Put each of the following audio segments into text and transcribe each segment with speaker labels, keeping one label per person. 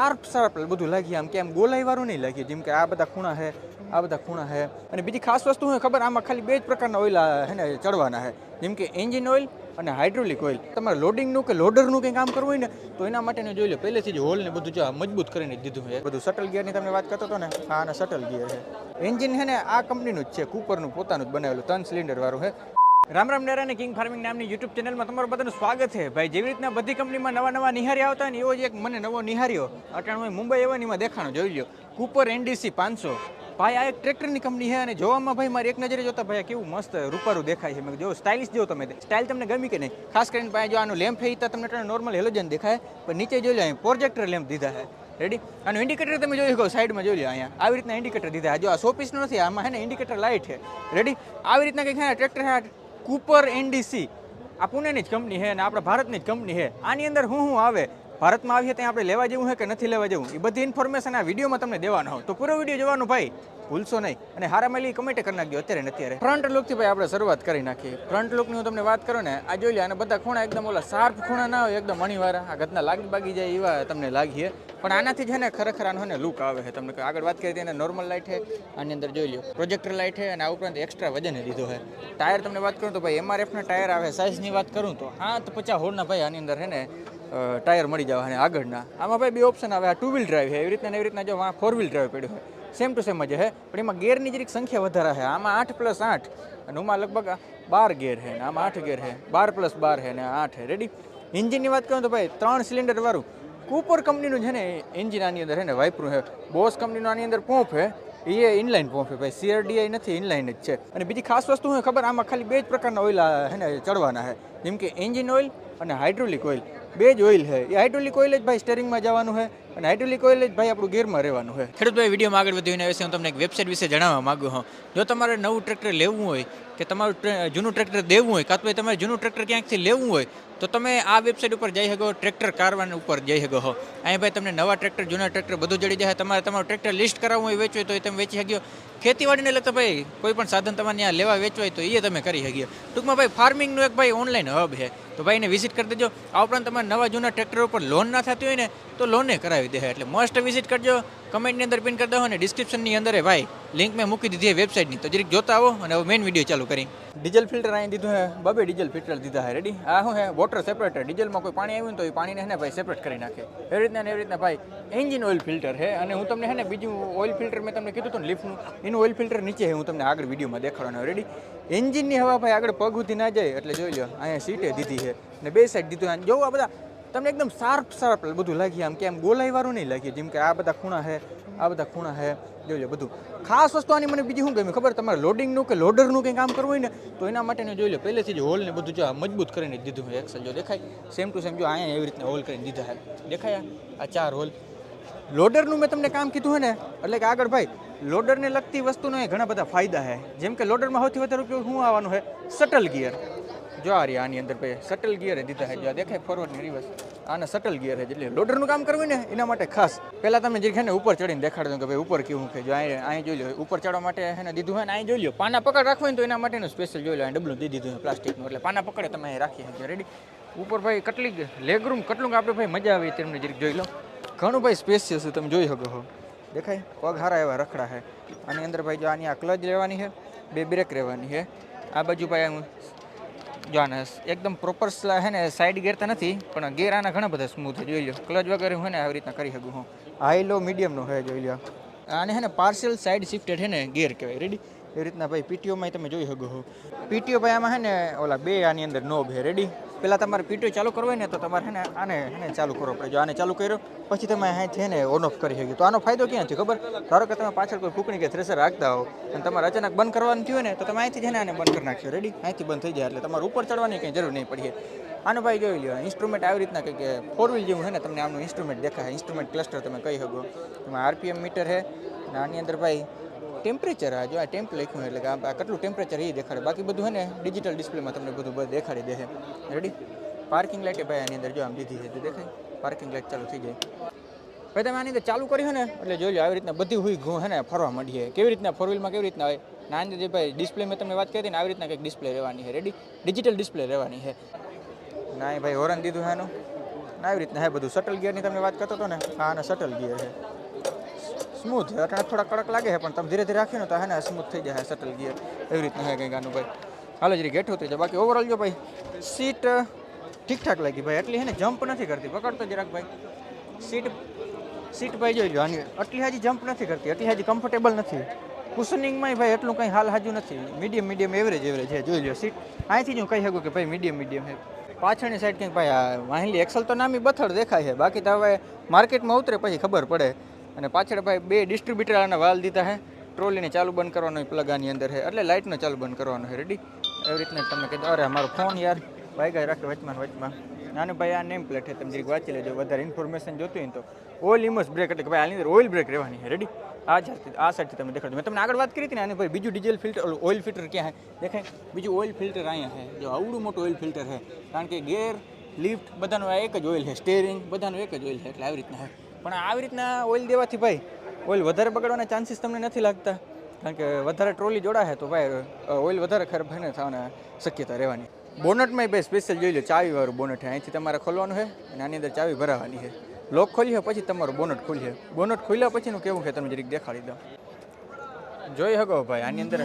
Speaker 1: Sharp sharp બધું લાગીએ આમ કે આમ ગોલાઈવાળું નહીં લાગીએ જેમ કે આ બધા ખૂણા છે આ બધા ખૂણા છે અને બીજી ખાસ વસ્તુ હું ખબર, આમાં ખાલી બે જ પ્રકારના ઓઇલ હે ને, ચડવાના છે જેમ કે એન્જિન ઓઇલ અને હાઇડ્રોલિક ઓઇલ તમારે લોડિંગનું કે લોડરનું કંઈ કામ કરવું હોય ને, તો એના માટેનું જોઈ લો. પહેલેથી જ હોલ ને બધું જો મજબૂત કરીને દીધું છે. બધું શટલ ગિયરની તમને વાત કરતો હતો ને હા અને શટલ ગિયર છે. એન્જિન છે ને, આ કંપનીનું જ છે. કૂપરનું પોતાનું જ બનાવેલું, ત્રણ સિલિન્ડરવાળું છે. રામ રામ ડેરા અને કિંગ ફાર્મિંગ નામની યુટ્યુબ ચેનલમાં તમારું બધાનું સ્વાગત છે. ભાઈ, જેવી રીતના બધી કંપનીમાં નવા નવા નિહારી આવતા ને એવો જ એક મને નવો નિહાર્યો અટાણું મુંબઈ એવા એમાં દેખાણો, જોઈ લો કૂપર એનડીસી પાંચસો. ભાઈ, આ એક ટ્રેક્ટરની કંપની છે અને જોવામાં ભાઈ મારી એક નજરે જોતા ભાઈ કેવું મસ્ત રૂપારું દેખાય છે. મેં જો સ્ટાઇલિશ જો તમે સ્ટાઇલ તમને ગમી કે નહીં? ખાસ કરીને ભાઈ, જો આનું લેમ્પ છે એ તો તમને નોર્મલ હેલોજન દેખાય, પણ નીચે જોઈ લો પ્રોજેક્ટર લેમ્પ દીધા છે. રેડી આનું ઇન્ડિકેટર તમે જોઈ શકો સાઈડમાં જોઈ લો અહીંયા. આવી રીતના ઇન્ડિકેટર દીધા જો આ સો નથી, આમાં છે ને ઇન્ડિકેટર લાઇટ છે. રેડી આવી રીતના કંઈક છે ટ્રેક્ટર કૂપર એનડીસી. આ પુણેની જ કંપની છે અને આપણા ભારતની જ કંપની છે. આની અંદર હું શું આવે? ભારતમાં આવીએ ત્યાં આપણે લેવા જેવું છે કે નથી લેવા જેવું, એ બધી ઇન્ફોર્મેશન આ વિડીયોમાં તમને દેવાનો હોય. તો પૂરો વીડિયો જોવાનું ભાઈ, ભૂલશો નહીં. અને હારા મેલી કમેન્ટ કરી નાખજો અત્યારે ને અત્યારે. ફ્રન્ટ લુકથી ભાઈ આપણે શરૂઆત કરી નાખીએ. ફ્રન્ટ લુકની હું તમને વાત કરું ને, આ જોઈ લે અને બધા ખૂણા એકદમ ઓલા શાર્પ ખૂણા ના હોય, એકદમ મણીવાળા. આ ગતના લાગી બાગી જાય એવા તમને લાગીએ. પણ આનાથી છે ને ખરેખર આનો ને લુક આવે છે. તમને આગળ વાત કરી એને નોર્મલ લાઇટ છે, આની અંદર જોઈ લો પ્રોજેક્ટર લાઇટ છે, અને આ ઉપરાંત એક્સ્ટ્રા વજન દીધો છે. ટાયર તમને વાત કરું તો ભાઈ એમઆરએફના ટાયર આવે સાઇઝની વાત કરું તો હા તો પચાસ હોળના ભાઈ આની અંદર છે ને ટાયર મળી જવા અને આગળના. આમાં ભાઈ બે ઓપ્શન આવે. આ ટુ વ્હીલ ડ્રાઈવ છે. એવી રીતના એવી રીતના જો ફોર વ્હીલ ડ્રાઈવ પડ્યો હોય. સેમ ટુ સેમ જ છે. પણ એમાં ગેરની જરીક સંખ્યા વધારે છે. આમાં આઠ પ્લસ આઠ. અને આમાં લગભગ બાર ગેર છે ને આમાં આઠ ગેર છે. બાર પ્લસ બાર છે ને આઠ છે. રેડી એન્જિનની વાત કરું તો ભાઈ, ત્રણ સિલિન્ડરવાળું કૂપર કંપનીનું છે ને એન્જિન આની અંદર છે ને વાઇપરું છે. બોસ કંપનીનું આની અંદર પોંપ છે. એ ઇનલાઇન પોંપ છે. ભાઈ સીઆરડીઆઈ નથી ઇનલાઇન જ છે. અને બીજી ખાસ વસ્તુ હું ખબર, આમાં ખાલી બે જ પ્રકારના ઓઇલ છે ને ચડવાના છે. જેમ કે એન્જિન ઓઇલ અને હાઇડ્રોલિક ઓઇલ. બે જ ઓઇલ છે. એ હાઇડ્રોલિક ઓઇલ જ ભાઈ સ્ટેરિંગમાં જવાનું છે અને હાઇડ્રોલિક ઓઇલ જ ભાઈ આપણું ગેરમાં રહેવાનું છે. ખેડૂત ભાઈ વિડીયોમાં આગળ વધીને વિશે હું તમને એક વેબસાઇટ વિશે જણાવવા માગું છું. જો તમારે નવું ટ્રેક્ટર લેવું હોય કે તમારું જૂનું ટ્રેક્ટર દેવું હોય કાં તો ભાઈ તમારે જૂનું ટ્રેક્ટર ક્યાંકથી લેવું હોય, તો તમે આ વેબસાઇટ ઉપર જઈ શકો ટ્રેક્ટર કારવાન ઉપર જઈ શકો હો અહીં ભાઈ તમને નવા ટ્રેક્ટર જૂના ટ્રેક્ટર બધું જડી જાય. તમારે તમારું ટ્રેક્ટર લિસ્ટ કરાવવું હોય, વેચવું હોય, તો એ તમે વેચી શક્યો ખેતીવાડીને લગતા ભાઈ કોઈ પણ સાધન તમારે ત્યાં લેવા વેચવા હોય, તો એ તમે કરી શકીએ ટૂંકમાં ભાઈ ફાર્મિંગનું એક ભાઈ ઓનલાઈન હબ છે. તો ભાઈ એને વિઝિટ કરી દેજો. આ ઉપરાંત તમારે નવા જૂના ટ્રેક્ટર ઉપર લોન ના થતી હોય ને, તો લોને કરાવી દે એટલે મસ્ટ વિઝિટ કરજો. કમેન્ટની અંદર પિન કરી દો અને ડિસ્ક્રિપ્શનની અંદર ભાઈ લિંક મેં મૂકી દીધી વેબસાઇટની તો જરીક જોતા આવો અને હવે મેઇન વીડિયો ચાલુ કરી. ડીઝલ ફિલ્ટર અહીં દીધું હે બબે ડીઝલ ફિલ્ટર દીધા હે રેડી આ શું હે વોટર સેપરેટર ડીઝલમાં કોઈ પાણી આવ્યું તો એ પાણીને હે ને ભાઈ સેપરેટ કરી નાખે. એવી રીતના એવી રીતના ભાઈ એન્જિન ઓઇલ ફિલ્ટર હે અને હું તમને હે ને બીજું ઓઇલ ફિલ્ટર મેં તમને કીધું હતું ને લિફ્ટનું એનું ઓઇલ ફિલ્ટર નીચે હે હું તમને આગળ વિડીયોમાં દેખાડવાનો. રેડી એન્જિનની હવા ભાઈ આગળ પગ સુધી ના જાય. એટલે જોઈ લો અહીંયા સીટે દીધી છે. ને બે સાઈડ દીધું અને જોવું આ બધા, તમને એકદમ શાર્પ શાર્પ બધું લાગી આમ કે આમ ગોલાઈ વાળું નહીં લાગી. જેમ કે આ બધા ખૂણા છે, આ બધા ખૂણા છે. લો બધું. ખાસ વસ્તુ આની મને બીજી શું ગમ્યું ખબર? તમારે લોડિંગનું કે લોડરનું કંઈ કામ કરવું હોય ને, તો એના માટેને જોઈ લો. પહેલેથી જ હોલ ને બધું જો મજબૂત કરીને દીધું છે. એક્સલ જો દેખાય. સેમ ટુ સેમ જો અહીંયા એવી રીતના હોલ કરીને દીધા છે. દેખાય? આ ચાર હોલ લોડરનું મેં તમને કામ કીધું હોય ને, એટલે કે આગળ ભાઈ લોડરને લગતી વસ્તુનો એ ઘણા બધા ફાયદા છે. જેમ કે લોડરમાં સૌથી વધારે ઉપયોગ શું આવવાનું છે? શટલ ગિયર જો આ રહ્યા, આની અંદર ભાઈ સટલ ગિયર દીધા છે. જો દેખાય ફોરવર્ડ ને રિવર્સ આને સટલ ગિયર છે એટલે લોડરનું કામ કરવું ને, એના માટે ખાસ. પહેલાં તમે જે ને ઉપર ચડીને દેખાડ દો કે ભાઈ ઉપર કેવું કે જો અહીં અહીં જોઈ લો, ઉપર ચડવા માટે એને દીધું હોય ને અહીં જોઈ લો. પાના પકડ રાખવું ને તો એના માટેનું સ્પેશિયલ જોઈ લો. અહીં ડબલું દીધી દીધું પ્લાસ્ટિકનું એટલે પાના પકડે તમે અહીં રાખી શકીએ રેડી ઉપર ભાઈ કેટલી લેગરૂમ કેટલું આપણે ભાઈ મજા આવી તેમને જરીક જોઈ લો. ઘણું ભાઈ સ્પેશિયસ છે, તમે જોઈ શકો છો દેખાય? પગ હારા એવા રખડા છે. આની અંદર ભાઈ જો આની આ ક્લચ લેવાની છે, બે બ્રેક રહેવાની છે. આ બાજુ ભાઈ આમ જો આને એકદમ પ્રોપર છે ને સાઈડ ગેરતા નથી પણ ગેર આના ઘણા બધા સ્મૂથ જોઈ લો ક્લચ વગેરે હું ને આવી રીતના કરી શકું હું. હાઈ લો મીડિયમનો હોય જોઈ લો આને છે ને પાર્સલ સાઈડ શિફ્ટેડ છે ને ગેર કહેવાય. રેડી એવી રીતના ભાઈ પીટીઓમાં તમે જોઈ શકો છો પીટીઓ ભાઈ આમાં છે ને ઓલા બે આની અંદર નોબ હે રેડી પહેલાં તમારે પીટીઓ ચાલુ કરવો હોય ને તો તમારે ને આને આને ચાલુ કરવો પડે. જો આને ચાલુ કર્યો, પછી તમે અહીંથી છે ને ઓન ઓફ કરી શકીએ. તો આનો ફાયદો ક્યાં છે ખબર? ધારો કે તમે પાછળ કોઈ ફૂકણી કે થ્રેસર રાખતા હો અને તમારે અચાનક બંધ કરવાનું થયું ને, તો તમે અહીંથી છે ને આને બંધ કરી નાખ્યો. રેડી અહીંથી બંધ થઈ જાય એટલે તમારે ઉપર ચડવાની કંઈ જરૂર નહીં પડીએ આનો ભાઈ જોઈ લ્યો ઇન્સ્ટ્રુમેન્ટ આવી રીતના કંઈક ફોર વ્હીલ જેવું છે ને, તમને આમનું ઇન્સ્ટ્રુમેન્ટ દેખાય. ઇન્સ્ટ્રુમેન્ટ ક્લસ્ટર તમે કહી શકો. એમાં આરપીએમ મીટર છે. અને આની અંદર ભાઈ ટેમ્પરેચર આ જો આ ટેમ્પ લખ્યું એટલે કે આ આ કેટલું ટેમ્પરેચર એ દેખાડે. બાકી બધું છે ને ડિજિટલ ડિસ્પ્લેમાં તમને બધું બધું દેખાડી દે છે. રેડી પાર્કિંગ લાઇટ ભાઈ આની અંદર જો આમ દીધી છે, તો દેખાય? પાર્કિંગ લાઇટ ચાલુ થઈ જાય. ભાઈ તમે આની અંદર ચાલુ કર્યું ને, એટલે જોઈ લો આવી રીતના બધી હુઈ ઘઉં છે ને ફરવા માંડીએ. કેવી રીતના ફોર વ્હીલમાં કેવી રીતના હોય? ના અંદર જે ભાઈ ડિસ્પ્લે મેં તમને વાત કરી હતી ને, આવી રીતના કંઈક ડિસ્પ્લે રહેવાની છે. રેડી ડિજિટલ ડિસ્પ્લે રહેવાની છે. ના, એ ભાઈ હોરન દીધું છે એનું અને આવી રીતના હે બધું. શટલ ગિયરની તમને વાત કરતો હતો ને હા અને શટલ ગિયર છે. સ્મૂથ છે અટાણે થોડા કડક લાગે છે, પણ તમે ધીરે ધીરે રાખીને તો હે ને સ્મૂથ થઈ જાય શટલ ગિયર એવી રીતના હે કંઈ ગાનું ભાઈ. હાલો જરી ગેઠું થઈ જાય બાકી ઓવરઓલ જો ભાઈ સીટ ઠીકઠાક લાગી ભાઈ. એટલી હે ને જમ્પ નથી કરતી. પકડતો જરાક ભાઈ. સીટ સીટ ભાઈ જોઈ લો આની એટલી હાજી જમ્પ નથી કરતી. એટલી હાજી કમ્ફર્ટેબલ નથી. કુશનિંગમાં ભાઈ એટલું કંઈ હાલ હાજુ નથી. મીડિયમ મીડિયમ એવરેજ એવરેજ છે. જોઈ લો સીટ અહીંથી જ હું કહી શકું કે ભાઈ મીડિયમ મીડિયમ છે. પાછળની સાઈડ કંઈક ભાઈ વાહિલી એક્સલ તો નામી બથડ દેખાય છે. બાકી તો હવે માર્કેટમાં ઉતરે પછી ખબર પડે. અને પાછળ ભાઈ બે ડિસ્ટ્રીબ્યુટરના વાલ દીધા છે ટ્રોલીને ચાલુ બંધ કરવાનો પ્લગ આની અંદર છે એટલે લાઇટનો ચાલુ બંધ કરવાનો છે રેડી એવી રીતના તમે કીધું. અરે મારો ફોન યાર. ભાઈ ગાય રાખે વચમાં વચમાં. નાનું ભાઈ આ નેમ પ્લેટ છે તમે જરીક વાંચી લેજો. વધારે ઇન્ફોર્મેશન જોતું હોય તો. ઓઇલ ઇમસ બ્રેક એટલે કે ભાઈ આની અંદર ઓઇલ બ્રેક રહેવાની છે રેડી આ જાતથી આ સાઈડથી તમે દેખાડો. મેં તમને આગળ વાત કરી હતી ને, આની ભાઈ બીજું ડીઝલ ફિલ્ટર ઓઇલ ફિલ્ટર ક્યાં છે દેખાય? બીજું ઓઇલ ફિલ્ટર અહીંયા છે જો આવડું મોટું ઓઇલ ફિલ્ટર છે કારણ કે ગેર લિફ્ટ બધાનું એક જ ઓઇલ છે સ્ટેરિંગ બધાનું એક જ ઓઇલ છે એટલે આવી રીતના છે પણ આવી રીતના ઓઇલ દેવાથી ભાઈ, ઓઇલ વધારે બગડવાના ચાન્સીસ તમને નથી લાગતા? કારણ કે વધારે ટ્રોલી જોડાશે તો ભાઈ ઓઇલ વધારે ખરાબ ને થવાના શક્યતા રહેવાની. બોનટમાં ભાઈ સ્પેશિયલ જોઈ લો, ચાવીવાળું બોનટ છે. અહીંથી તમારે ખોલવાનું છે અને આની અંદર ચાવી ભરાવાની છે. લોક ખોલ્યો પછી તમારું બોનટ ખોલીએ. બોનટ ખોલ્યા પછીનું કેવું છે તમે જરીક દેખાડી દો. જોઈ શકો ભાઈ, આની અંદર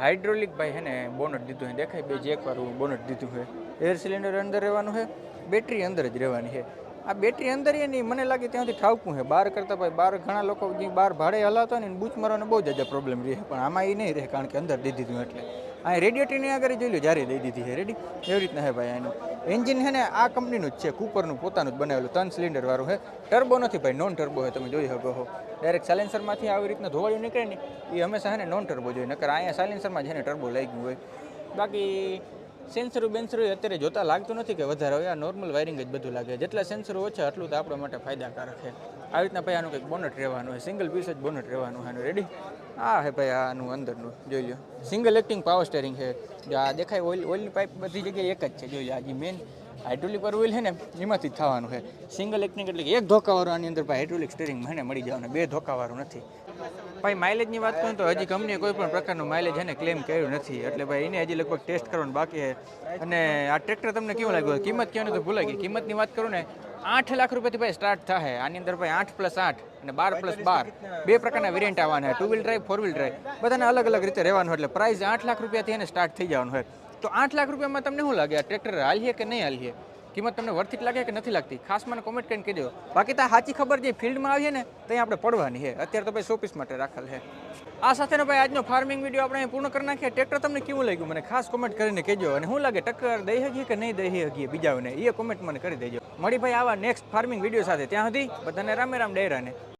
Speaker 1: હાઇડ્રોલિક ભાઈ છે ને બોનટ દીધું છે. દેખાય બે જેકવાળું બોનટ દીધું છે. એર સિલિન્ડર અંદર રહેવાનું છે. બેટરી અંદર જ રહેવાની છે. આ બેટરી અંદર એ નહીં મને લાગે ત્યાંથી ઠાવકું છે બહાર કરતાં ભાઈ બહાર ઘણા લોકો જે બહાર ભાડે હલાવતા હોય ને બૂચ મારવાનો બહુ જ પ્રોબ્લેમ રહે. પણ આમાં એ નહીં રહે કારણ કે અંદર દીધી દીધું એટલે. આ રેડિયેટરની આગળ જોઈ લો જ્યારે દઈ દીધી છે રેડી એવી રીતના છે ભાઈ એનું એન્જિન છે ને આ કંપનીનું જ છે, કૂપરનું, પોતાનું જ બનાવેલું, ત્રણ સિલિન્ડરવાળું છે ટર્બો નથી ભાઈ નોન ટર્બો છે તમે જોઈ શકો છો ડાયરેક્ટ સાયલેન્સરમાંથી આવી રીતના ધોવાળ્યું નીકળે ને એ હંમેશા છે ને નોન ટર્બો જોઈએ. નકર અહીંયા સાયલેન્સરમાં છે ને ટર્બો લઈ ગયું હોય. બાકી સેન્સરો બેન્સરો અત્યારે જોતા લાગતું નથી કે વધારે હોય. આ નોર્મલ વાયરિંગ જ બધું લાગે. જેટલા સેન્સરો ઓછા, આટલું તો આપણા માટે ફાયદાકારક છે. આવી રીતના ભાઈ આનું કંઈક બોનટ રહેવાનું હોય. સિંગલ પીસ જ બોનટ રહેવાનું છે રેડી આ હે ભાઈ આનું અંદરનું. જોઈ લો સિંગલ એક્ટિંગ પાવર સ્ટેરિંગ છે. આ દેખાય, ઓઇલ, ઓઇલની પાઇપ બધી જગ્યાએ એક જ છે. જોઈ લો આ જે મેન હાઇડ્રોલિક પર ઓઇલ છે ને એમાંથી જ થવાનું છે. સિંગલ એક્ટિંગ એટલે કે એક ધોકાવાળું આની અંદર ભાઈ હાઇડ્રોલિક સ્ટેરિંગ મને મળી જવાનું. બે ધોકાવાળું નથી. ભાઈ માઇલેજની વાત કરું તો હજી કંપનીએ કોઈ પણ પ્રકારનું માઇલેજ છે ને ક્લેમ કર્યું નથી. એટલે ભાઈ એને હજી લગભગ ટેસ્ટ કરવાનું બાકી છે. અને આ ટ્રેક્ટર તમને કેવું લાગ્યું? કિંમત કહેવાનું તો ભૂલાઈ ગઈ કિંમતની વાત કરું ને આઠ લાખ રૂપિયાથી ભાઈ સ્ટાર્ટ થાય આની અંદર ભાઈ આઠ પ્લસ આઠ અને બાર પ્લસ બાર. બે પ્રકારના વેરિયન્ટ આવવાના two wheel drive four wheel drive બધાને અલગ અલગ રીતે રહેવાનું એટલે પ્રાઇસ આઠ લાખ રૂપિયાથી એને સ્ટાર્ટ થઈ જવાનું હોય તો આઠ લાખ રૂપિયામાં તમને શું લાગે? આ ટ્રેક્ટર હાલીએ કે નહીં હાલીએ? કિંમત તમને વર્થિત લાગે કે નથી લાગતી? ખાસ મને કોમેન્ટ કરીને કહેજો. બાકી તો સાચી ખબર જે ફિલ્ડમાં આવીએ ને ત્યાં આપણે પડવાની છે. અત્યારે તો ભાઈ શોપીસ માટે રાખેલ છે. આ સાથેનો ભાઈ આજનો ફાર્મિંગ વીડિયો આપણે અહીં પૂર્ણ કરી નાખીએ. ટ્રેક્ટર તમને કેવું લાગ્યું? મને ખાસ કોમેન્ટ કરીને કહેજો. અને શું લાગે? ટક્કર દઈ હગીએ કે નહીં દઈ હગીએ? બીજાઓને એ કોમેન્ટ મને કરી દેજો. મળી ભાઈ આવા નેક્સ્ટ ફાર્મિંગ વીડિયો સાથે. ત્યાં સુધી બધાને રામે રામ ડેરાને.